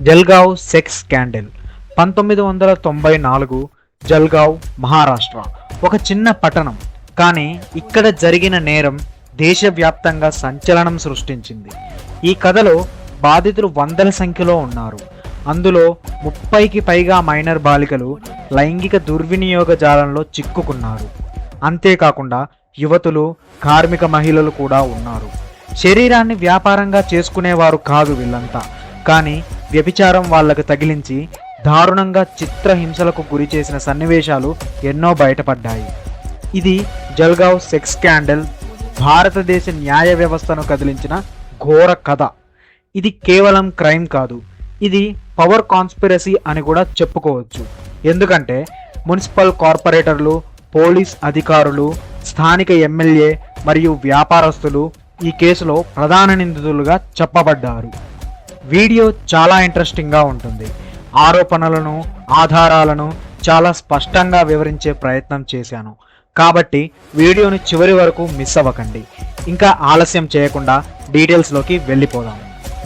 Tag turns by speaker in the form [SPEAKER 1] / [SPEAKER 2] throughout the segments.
[SPEAKER 1] Jalgaon sex scandal. పంతొమ్మిది వందల తొంభై నాలుగు జల్గావ్ మహారాష్ట్ర. ఒక చిన్న పట్టణం కానీ ఇక్కడ జరిగిన నేరం దేశవ్యాప్తంగా సంచలనం సృష్టించింది. ఈ కథలో బాధితులు వందల సంఖ్యలో ఉన్నారు. అందులో ముప్పైకి పైగా మైనర్ బాలికలు లైంగిక దుర్వినియోగ జాలంలో చిక్కుకున్నారు. అంతేకాకుండా యువతులు కార్మిక మహిళలు కూడా ఉన్నారు. శరీరాన్ని వ్యాపారంగా చేసుకునేవారు కాదు వీళ్ళంతా. కానీ వ్యభిచారం వాళ్ళకు తగిలించి దారుణంగా చిత్రహింసలకు గురి చేసిన సన్నివేశాలు ఎన్నో బయటపడ్డాయి. ఇది జల్గావ్ సెక్స్ స్కాండల్ భారతదేశ న్యాయ వ్యవస్థను కదిలించిన ఘోర కథ. ఇది కేవలం క్రైమ్ కాదు ఇది పవర్ కాన్స్పిరసీ అని కూడా చెప్పుకోవచ్చు. ఎందుకంటే మున్సిపల్ కార్పొరేటర్లు పోలీస్ అధికారులు స్థానిక ఎమ్మెల్యే మరియు వ్యాపారస్తులు ఈ కేసులో ప్రధాన నిందితులుగా చెప్పబడ్డారు. వీడియో చాలా ఇంట్రెస్టింగ్గా ఉంటుంది. ఆరోపణలను ఆధారాలను చాలా స్పష్టంగా వివరించే ప్రయత్నం చేశాను. కాబట్టి వీడియోని చివరి వరకు మిస్ అవ్వకండి. ఇంకా ఆలస్యం చేయకుండా డీటెయిల్స్లోకి వెళ్ళిపోదాం.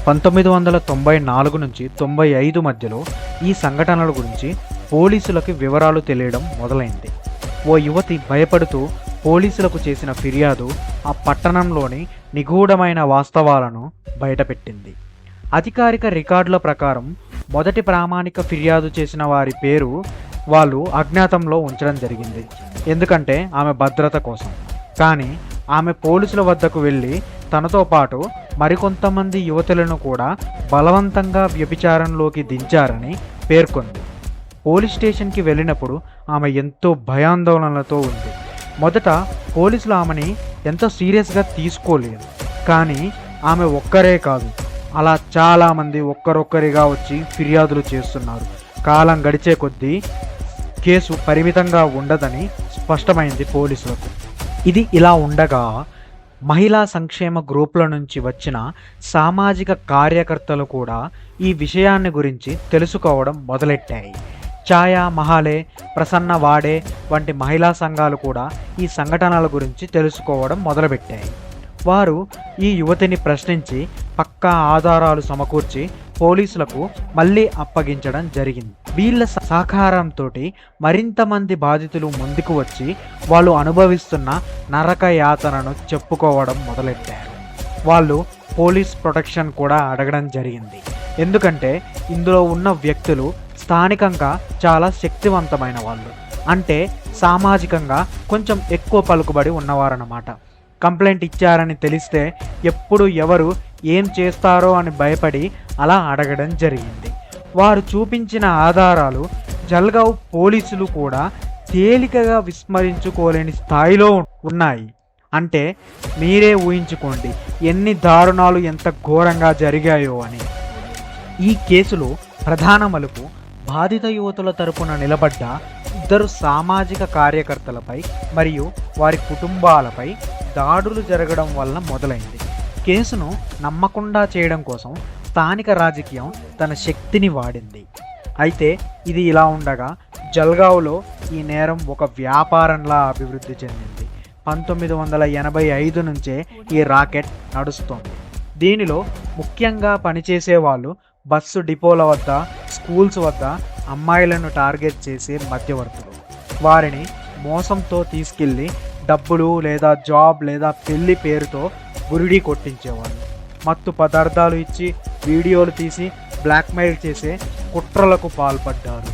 [SPEAKER 1] పంతొమ్మిది వందల తొంభై నాలుగు నుంచి తొంభై ఐదు మధ్యలో ఈ సంఘటనల గురించి పోలీసులకి వివరాలు తెలియడం మొదలైంది. ఓ యువతి భయపడుతూ పోలీసులకు చేసిన ఫిర్యాదు ఆ పట్టణంలోని నిగూఢమైన వాస్తవాలను బయటపెట్టింది. అధికారిక రికార్డుల ప్రకారం మొదటి ప్రామాణిక ఫిర్యాదు చేసిన వారి పేరు వాళ్ళు అజ్ఞాతంలో ఉంచడం జరిగింది. ఎందుకంటే ఆమె భద్రత కోసం. కానీ ఆమె పోలీసుల వద్దకు వెళ్ళి తనతో పాటు మరికొంతమంది యువతులను కూడా బలవంతంగా వ్యభిచారంలోకి దించారని పేర్కొంది. పోలీస్ స్టేషన్కి వెళ్ళినప్పుడు ఆమె ఎంతో భయాందోళనలతో ఉంది. మొదట పోలీసులు ఆమెని ఎంతో సీరియస్గా తీసుకోలేదు. కానీ ఆమె ఒక్కరే కాదు. అలా చాలామంది ఒక్కరొక్కరిగా వచ్చి ఫిర్యాదులు చేస్తున్నారు. కాలం గడిచే కొద్దీ కేసు పరిమితంగా ఉండదని స్పష్టమైంది పోలీసులకు. ఇది ఇలా ఉండగా మహిళా సంక్షేమ గ్రూపుల నుంచి వచ్చిన సామాజిక కార్యకర్తలు కూడా ఈ విషయాన్ని గురించి తెలుసుకోవడం మొదలెట్టాయి. ఛాయా మహాలే ప్రసన్న వాడే వంటి మహిళా సంఘాలు కూడా ఈ సంఘటనల గురించి తెలుసుకోవడం మొదలుపెట్టాయి. వారు ఈ యువతిని ప్రశ్నించి పక్కా ఆధారాలు సమకూర్చి పోలీసులకు మళ్ళీ అప్పగించడం జరిగింది. వీళ్ళ సహకారంతో మరింత మంది బాధితులు ముందుకు వచ్చి వాళ్ళు అనుభవిస్తున్న నరక యాతనను చెప్పుకోవడం మొదలెట్టారు. వాళ్ళు పోలీస్ ప్రొటెక్షన్ కూడా అడగడం జరిగింది. ఎందుకంటే ఇందులో ఉన్న వ్యక్తులు స్థానికంగా చాలా శక్తివంతమైన వాళ్ళు. అంటే సామాజికంగా కొంచెం ఎక్కువ పలుకుబడి ఉన్నవారన్నమాట. కంప్లైంట్ ఇచ్చారని తెలిస్తే ఎప్పుడు ఎవరు ఏం చేస్తారో అని భయపడి అలా అడగడం జరిగింది. వారు చూపించిన ఆధారాలు జల్గావ్ పోలీసులు కూడా తేలికగా విస్మరించుకోలేని స్థాయిలో ఉన్నాయి. అంటే మీరే ఊహించుకోండి ఎన్ని దారుణాలు ఎంత ఘోరంగా జరిగాయో అని. ఈ కేసులో ప్రధాన మలుపు బాధిత యువతుల తరపున నిలబడ్డ ఇద్దరు సామాజిక కార్యకర్తలపై మరియు వారి కుటుంబాలపై దాడులు జరగడం వలన మొదలైంది. కేసును నమ్మకుండా చేయడం కోసం స్థానిక రాజకీయం తన శక్తిని వాడింది. అయితే ఇది ఇలా ఉండగా జల్గావ్లో ఈ నేరం ఒక వ్యాపారంలా అభివృద్ధి చెందింది. పంతొమ్మిది వందల ఎనభై ఐదు నుంచే ఈ రాకెట్ నడుస్తోంది. దీనిలో ముఖ్యంగా పనిచేసే వాళ్ళు బస్సు డిపోల వద్ద స్కూల్స్ వద్ద అమ్మాయిలను టార్గెట్ చేసే మధ్యవర్తులు. వారిని మోసంతో తీసుకెళ్ళి డబ్బులు లేదా జాబ్ లేదా పెళ్ళి పేరుతో బురిడి కొట్టించేవాళ్ళు మత్తు పదార్థాలు ఇచ్చి వీడియోలు తీసి బ్లాక్మెయిల్ చేసే కుట్రలకు పాల్పడ్డారు.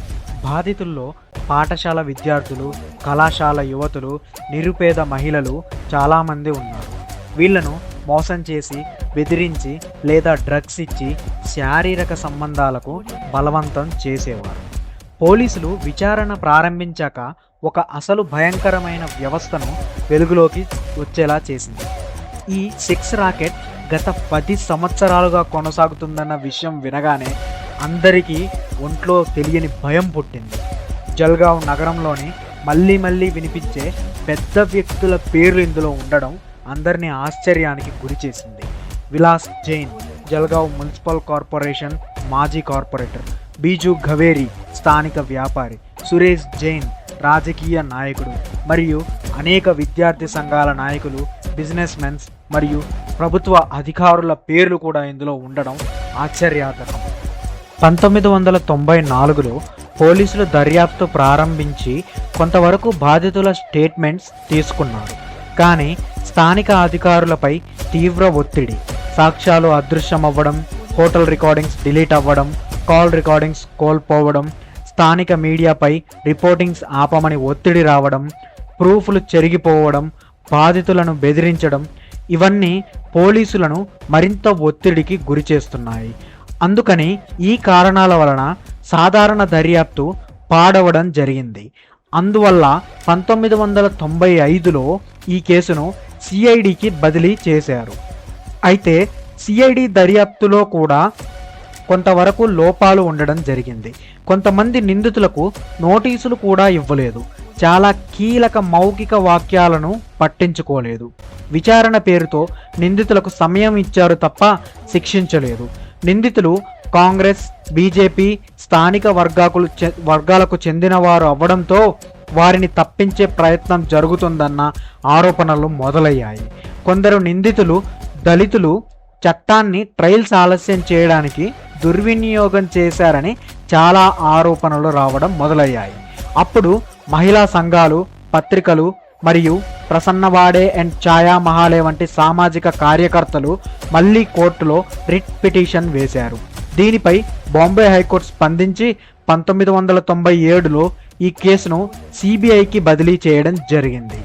[SPEAKER 1] బాధితుల్లో పాఠశాల విద్యార్థులు కళాశాల యువతులు నిరుపేద మహిళలు చాలామంది ఉన్నారు. వీళ్ళను మోసం చేసి బెదిరించి లేదా డ్రగ్స్ ఇచ్చి శారీరక సంబంధాలకు బలవంతం చేసేవారు. పోలీసులు విచారణ ప్రారంభించాక ఒక అసలు భయంకరమైన వ్యవస్థను వెలుగులోకి వచ్చేలా చేసింది. ఈ సెక్స్ రాకెట్ గత పది సంవత్సరాలుగా కొనసాగుతుందన్న విషయం వినగానే అందరికీ ఒంట్లో తెలియని భయం పుట్టింది. జల్గావ్ నగరంలోని మళ్ళీ మళ్ళీ వినిపించే పెద్ద వ్యక్తుల పేర్లు ఇందులో ఉండడం అందరినీ ఆశ్చర్యానికి గురి చేసింది. విలాస్ జైన్ జల్గావ్ మున్సిపల్ కార్పొరేషన్ మాజీ కార్పొరేటర్ బీజు ఘవేరి స్థానిక వ్యాపారి సురేష్ జైన్ రాజకీయ నాయకుడు మరియు అనేక విద్యార్థి సంఘాల నాయకులు బిజినెస్ మెన్స్ మరియు ప్రభుత్వ అధికారుల పేర్లు కూడా ఇందులో ఉండడం ఆశ్చర్యాకరం పంతొమ్మిది వందల తొంభై నాలుగులో పోలీసులు దర్యాప్తు ప్రారంభించి కొంతవరకు బాధితుల స్టేట్మెంట్స్ తీసుకున్నారు. కానీ స్థానిక అధికారులపై తీవ్ర ఒత్తిడి సాక్ష్యాలు అదృశ్యమవ్వడం హోటల్ రికార్డింగ్స్ డిలీట్ అవ్వడం కాల్ రికార్డింగ్స్ కోల్పోవడం స్థానిక మీడియాపై రిపోర్టింగ్స్ ఆపమని ఒత్తిడి రావడం ప్రూఫ్లు చెరిగిపోవడం బాధితులను బెదిరించడం ఇవన్నీ పోలీసులను మరింత ఒత్తిడికి గురి చేస్తున్నాయి. అందుకని ఈ కారణాల వలన సాధారణ దర్యాప్తు పాడవడం జరిగింది. అందువల్ల పంతొమ్మిది వందల తొంభై ఐదులో ఈ కేసును సిఐడికి బదిలీ చేశారు. అయితే సిఐడి దర్యాప్తులో కూడా కొంతవరకు లోపాలు ఉండడం జరిగింది. కొంతమంది నిందితులకు నోటీసులు కూడా ఇవ్వలేదు. చాలా కీలక మౌఖిక వాక్యాలను పట్టించుకోలేదు. విచారణ పేరుతో నిందితులకు సమయం ఇచ్చారు తప్ప శిక్షించలేదు. నిందితులు కాంగ్రెస్ బీజేపీ స్థానిక వర్గాకులు చె- వర్గాలకు చెందినవారు అవ్వడంతో వారిని తప్పించే ప్రయత్నం జరుగుతుందన్న ఆరోపణలు మొదలయ్యాయి. కొందరు నిందితులు దళితులు చట్టాన్ని ట్రయల్స్ ఆలస్యం చేయడానికి దుర్వినియోగం చేశారని చాలా ఆరోపణలు రావడం మొదలయ్యాయి. అప్పుడు మహిళా సంఘాలు పత్రికలు మరియు ప్రసన్నవాడే అండ్ ఛాయా మహాలే వంటి సామాజిక కార్యకర్తలు మళ్ళీ కోర్టులో రిట్ పిటిషన్ వేశారు. దీనిపై బాంబే హైకోర్టు స్పందించి పంతొమ్మిది వందల తొంభై ఏడులో ఈ కేసును సిబిఐకి బదిలీ చేయడం జరిగింది.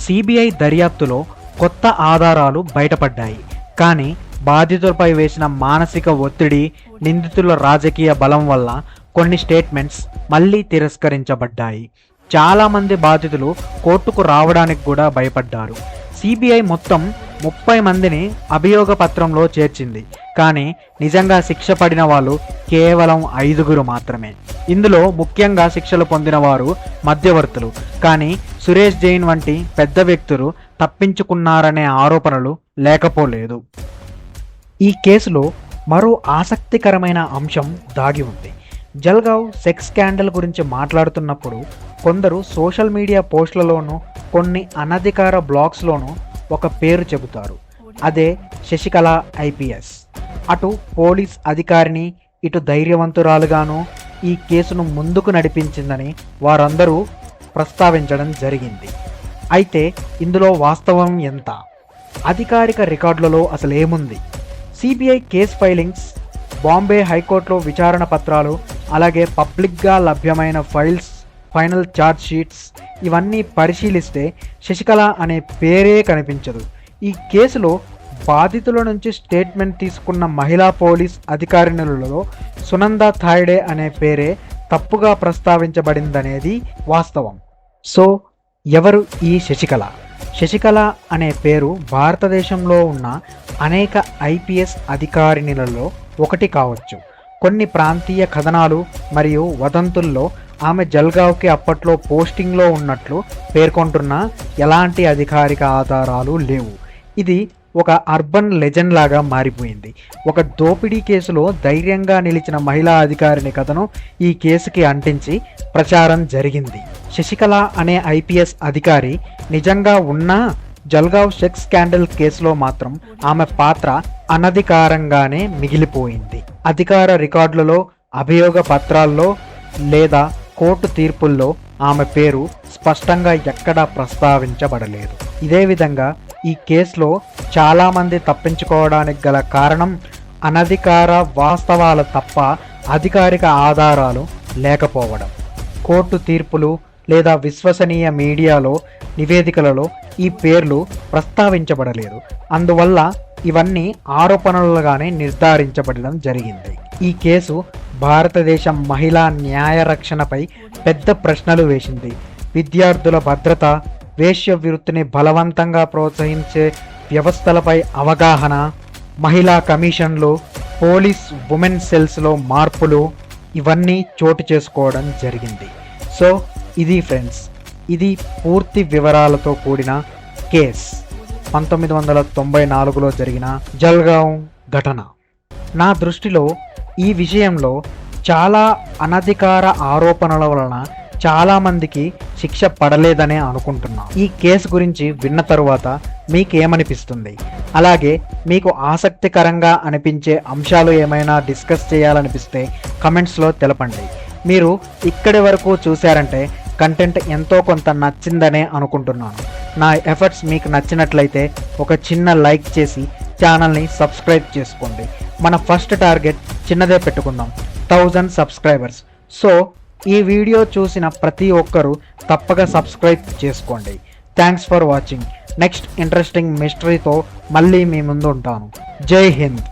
[SPEAKER 1] సిబిఐ దర్యాప్తులో కొత్త ఆధారాలు బయటపడ్డాయి. కానీ బాధితులపై వేసిన మానసిక ఒత్తిడి నిందితుల రాజకీయ బలం వల్ల కొన్ని స్టేట్మెంట్స్ మళ్ళీ తిరస్కరించబడ్డాయి. చాలామంది బాధితులు కోర్టుకు రావడానికి కూడా భయపడ్డారు. సిబిఐ మొత్తం ముప్పై మందిని అభియోగ పత్రంలో చేర్చింది. కానీ నిజంగా శిక్ష పడిన వాళ్ళు కేవలం ఐదుగురు మాత్రమే. ఇందులో ముఖ్యంగా శిక్షలు పొందిన వారు మధ్యవర్తులు. కానీ సురేష్ జైన్ వంటి పెద్ద వ్యక్తులు తప్పించుకున్నారనే ఆరోపణలు లేకపోలేదు. ఈ కేసులో మరో ఆసక్తికరమైన అంశం దాగి ఉంది. జల్గావ్ సెక్స్ స్కాండల్ గురించి మాట్లాడుతున్నప్పుడు కొందరు సోషల్ మీడియా పోస్టులలోనూ కొన్ని అనధికార బ్లాగ్స్లోనూ ఒక పేరు చెబుతారు. అదే శశికళ ఐపీఎస్. అటు పోలీస్ అధికారిని ఇటు ధైర్యవంతురాలుగాను ఈ కేసును ముందుకు నడిపించిందని వారందరూ ప్రస్తావించడం జరిగింది. అయితే ఇందులో వాస్తవం ఎంత? అధికారిక రికార్డులలో అసలు ఏముంది సిబిఐ కేస్ ఫైలింగ్స్ బాంబే హైకోర్టులో విచారణ పత్రాలు అలాగే పబ్లిక్గా లభ్యమైన ఫైల్స్ ఫైనల్ ఛార్జ్ షీట్స్ ఇవన్నీ పరిశీలిస్తే శశికళ అనే పేరే కనిపించదు. ఈ కేసులో బాధితుల నుంచి స్టేట్మెంట్ తీసుకున్న మహిళా పోలీస్ అధికారిణులలో సునంద థాయిడే అనే పేరే తప్పుగా ప్రస్తావించబడిందనేది వాస్తవం. సో ఎవరు ఈ శశికళ? శశికళ అనే పేరు భారతదేశంలో ఉన్న అనేక ఐపీఎస్ అధికారిణులలో ఒకటి కావచ్చు. కొన్ని ప్రాంతీయ కథనాలు మరియు వదంతుల్లో ఆమె జల్గావ్కి అప్పట్లో పోస్టింగ్లో ఉన్నట్లు పేర్కొంటున్న ఎలాంటి అధికారిక ఆధారాలు లేవు. ఇది ఒక అర్బన్ లెజెండ్ లాగా మారిపోయింది. ఒక దోపిడీ కేసులో ధైర్యంగా నిలిచిన మహిళా అధికారిని కథను ఈ కేసుకి అంటించి ప్రచారం జరిగింది. శశికళ అనే ఐపీఎస్ అధికారి నిజంగా ఉన్నా జల్గావ్ సెక్స్ స్కాండల్ కేసులో మాత్రం ఆమె పాత్ర అనధికారంగానే మిగిలిపోయింది. అధికార రికార్డులలో అభియోగ పత్రాల్లో లేదా కోర్టు తీర్పుల్లో ఆమె పేరు స్పష్టంగా ఎక్కడా ప్రస్తావించబడలేదు. ఇదే విధంగా ఈ కేసులో చాలామంది తప్పించుకోవడానికి గల కారణం అనధికార వాస్తవాలు తప్ప అధికారిక ఆధారాలు లేకపోవడం. కోర్టు తీర్పులు లేదా విశ్వసనీయ మీడియాలో నివేదికలలో ఈ పేర్లు ప్రస్తావించబడలేదు. అందువల్ల ఇవన్నీ ఆరోపణలుగానే నిర్ధారించబడడం జరిగింది. ఈ కేసు భారతదేశం మహిళా న్యాయ రక్షణపై పెద్ద ప్రశ్నలు వేసింది. విద్యార్థుల భద్రత వేశ్య వృత్తిని బలవంతంగా ప్రోత్సహించే వ్యవస్థలపై అవగాహన మహిళా కమిషన్లు పోలీస్ ఉమెన్ సెల్స్లో మార్పులు ఇవన్నీ చోటు చేసుకోవడం జరిగింది. సో ఇది ఫ్రెండ్స్ ఇది పూర్తి వివరాలతో కూడిన కేస్. పంతొమ్మిది వందల తొంభై నాలుగులో జరిగిన జల్గావ్ ఘటన. నా దృష్టిలో ఈ విషయంలో చాలా అనధికార ఆరోపణల వలన చాలామందికి శిక్ష పడలేదనే అనుకుంటున్నాను ఈ కేసు గురించి విన్న తరువాత మీకేమనిపిస్తుంది? అలాగే మీకు ఆసక్తికరంగా అనిపించే అంశాలు ఏమైనా డిస్కస్ చేయాలనిపిస్తే కమెంట్స్లో తెలపండి. మీరు ఇక్కడి వరకు చూశారంటే కంటెంట్ ఎంతో కొంత నచ్చిందనే అనుకుంటున్నాను. నా ఎఫర్ట్స్ మీకు నచ్చినట్లయితే ఒక చిన్న లైక్ చేసి ఛానల్ని సబ్స్క్రైబ్ చేసుకోండి. మన ఫస్ట్ టార్గెట్ చిన్నదే పెట్టుకుందాం. Thousand subscribers. సో ఈ వీడియో చూసిన ప్రతి ఒక్కరూ తప్పక సబ్స్క్రైబ్ చేసుకోండి. Thanks for watching. Next interesting మిస్టరీతో మళ్ళీ మీ ముందు ఉంటాను. జై హింద్.